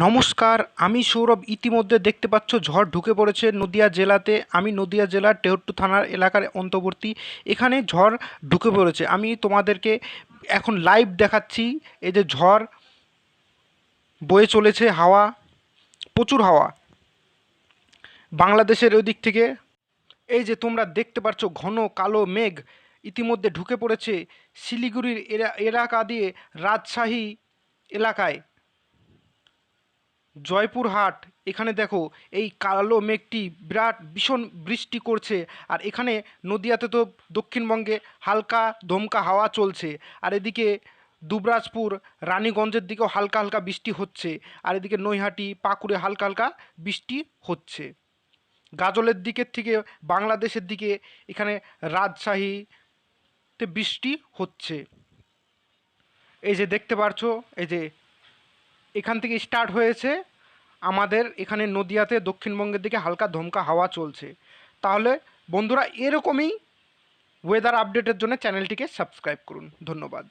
নমস্কার, আমি সৌরভ। ইতিমধ্যে দেখতে পাচ্ছ, ঝড় ঢুকে পড়েছে নদিয়া জেলাতে। আমি নদিয়া জেলার টেহট্টু থানার এলাকার অন্তর্বর্তী এখানে ঝড় ঢুকে পড়েছে। আমি তোমাদেরকে এখন লাইভ দেখাচ্ছি। এই যে ঝড়, বয়ে চলেছে হাওয়া, প্রচুর হাওয়া। বাংলাদেশের ওই দিক থেকে। এই যে তোমরা দেখতে পাচ্ছ, ঘন কালো মেঘ ইতিমধ্যে ঢুকে পড়েছে শিলিগুড়ির এলাকা দিয়ে রাজশাহী এলাকায়। জয়পুরহাট। এখানে দেখো, এই কালো মেঘটি বিরাট ভীষণ বৃষ্টি করছে। আর এখানে নদিয়াতে তো দক্ষিণবঙ্গে হালকা ধমকা হাওয়া চলছে। আর এদিকে দুবরাজপুর, রানীগঞ্জের দিকেও হালকা হালকা বৃষ্টি হচ্ছে। আর এদিকে নৈহাটি, পাকুড়ে হালকা হালকা বৃষ্টি হচ্ছে। গাজলের দিকের থেকে বাংলাদেশের দিকে এখানে রাজশাহীতে বৃষ্টি হচ্ছে। এই যে দেখতে পারছ, এই যে এখান থেকে স্টার্ট হয়েছে। আমাদের এখানে নদিয়াতে দক্ষিণবঙ্গের দিকে হালকা ধমকা হাওয়া চলছে। তাহলে বন্ধুরা এরকমই ওয়েদার আপডেটের জন্য চ্যানেলটিকে সাবস্ক্রাইব করুন। ধন্যবাদ।